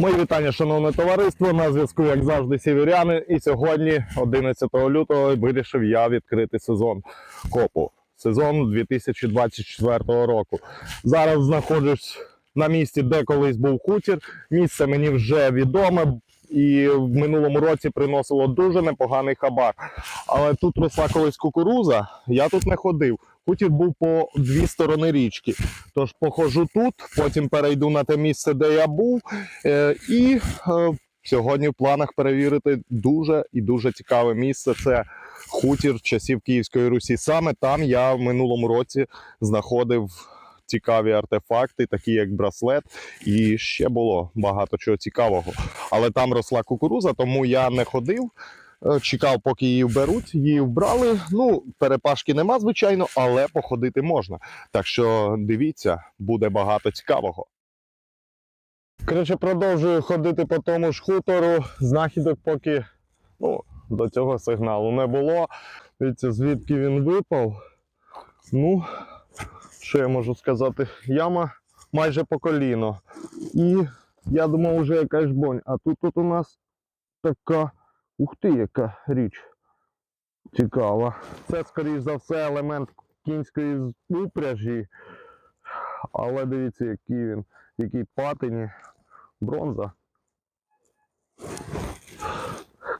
Мої вітання, шановне товариство. На зв'язку, як завжди, сіверяни. І сьогодні, 11 лютого, вирішив я відкрити сезон копу. Сезон 2024 року. Зараз знаходжусь на місці, де колись був хутір. Місце мені вже відоме. І в минулому році приносило дуже непоганий хабар. Але тут росла колись кукуруза, я тут не ходив. Хутір був по дві сторони річки. Тож походжу тут, потім перейду на те місце, де я був. Е, і е, сьогодні в планах перевірити дуже і дуже цікаве місце. Це хутір часів Київської Русі. Саме там я в минулому році знаходив цікаві артефакти, такі як браслет, і ще було багато чого цікавого. Але там росла кукуруза, тому я не ходив. Е, Чекав, поки її вберуть, її вбрали. Ну, перепашки нема, звичайно, але походити можна. Так що дивіться, буде багато цікавого. Коротше, продовжую ходити по тому ж хутору. Знахідок поки ну, до цього сигналу не було. Дивіться, звідки він випав. Ну, що я можу сказати? Яма майже по коліно. І я думав, вже якась бонь. А тут, тут у нас така. Ух ти, яка річ. Цікава. Це, скоріш за все, елемент кінської упряжі. Але дивіться, який він, в якій патині. Бронза.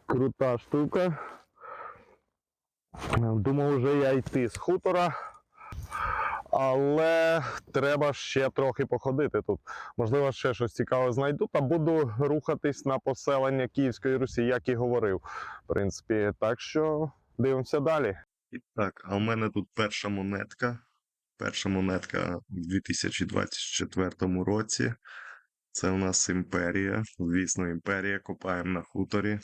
Крута штука. Думав вже я йти з хутора. Але треба ще трохи походити тут. Можливо, ще щось цікаве знайду, та буду рухатись на поселення Київської Русі, як і говорив. В принципі, так що дивимося далі. І так, а у мене тут перша монетка. Перша монетка в 2024 році. Це у нас імперія. Звісно, імперія. Копаємо на хуторі.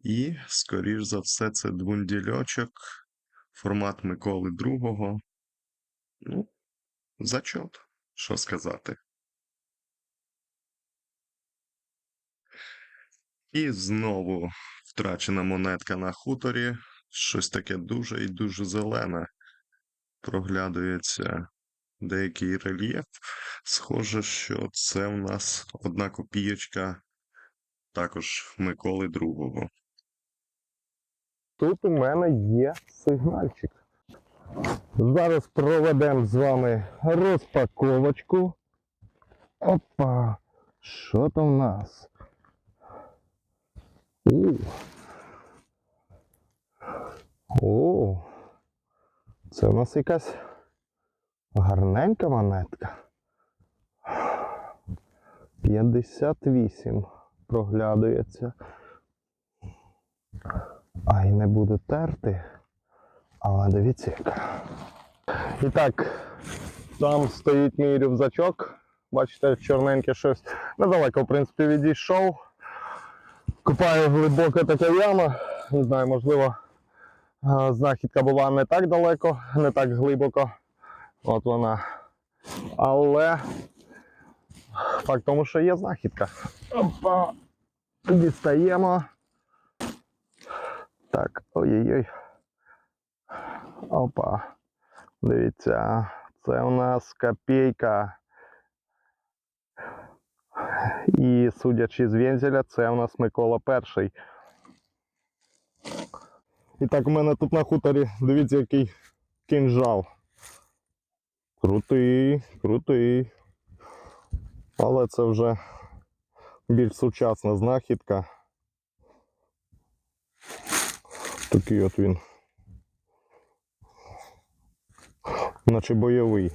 І, скоріш за все, це двундільочок. Формат Миколи II. Ну, зачот, що сказати. І знову втрачена монетка на хуторі. Щось таке дуже і дуже зелене. Проглядується деякий рельєф. Схоже, що це в нас одна копієчка також Миколи II. Тут у мене є сигнальчик. Зараз проведемо з вами розпаковочку. Опа! Що там в нас? У. О, це у нас якась гарненька монетка. 58 проглядується. Ай, не буду терти. Але дивіться яка. І так, там стоїть мій рюкзачок. Бачите, чорненьке щось. Недалеко, в принципі, відійшов. Копаю глибока така яма. Не знаю, можливо, знахідка була не так далеко, не так глибоко. От вона. Але факт тому, що є знахідка. Опа. Дістаємо. Так, ой-ой-ой. Опа. Дивіться, це у нас копійка. І судячи з вензеля, це у нас Микола перший. І так, у мене тут на хуторі, дивіться, який кінжал. Крутий, крутий. Але це вже більш сучасна знахідка. Такий от він. Наче бойовий.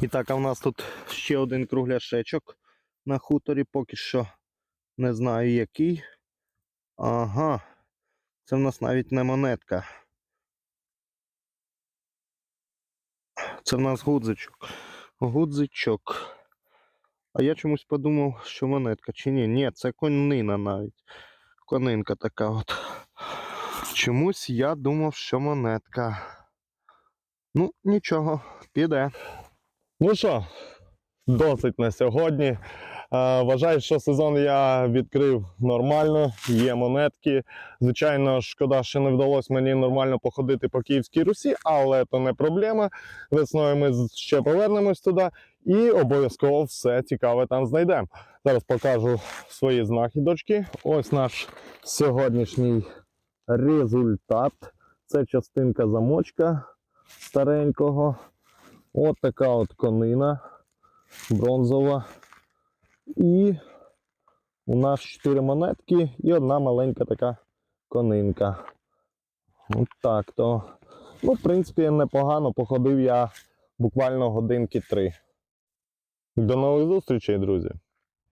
І так, а в нас тут ще один кругляшечок на хуторі, поки що не знаю який. Ага, це в нас навіть не монетка. Це в нас гудзичок. Гудзичок. А я чомусь подумав, що монетка. Чи ні? Ні, це конина навіть. Конинка така от. Чомусь я думав, що монетка. Ну, нічого, піде. Ну що, досить на сьогодні. Е, Вважаю, що сезон я відкрив нормально, є монетки. Звичайно, шкода, що не вдалося мені нормально походити по Київській Русі, але то не проблема. Весною ми ще повернемось туди і обов'язково все цікаве там знайдемо. Зараз покажу свої знахідочки. Ось наш сьогоднішній результат. Це частинка замочка старенького. От така от конина бронзова. І у нас 4 монетки і одна маленька така конинка. От так то. Ну, в принципі, непогано походив я буквально годинки три. До нових зустрічей, друзі!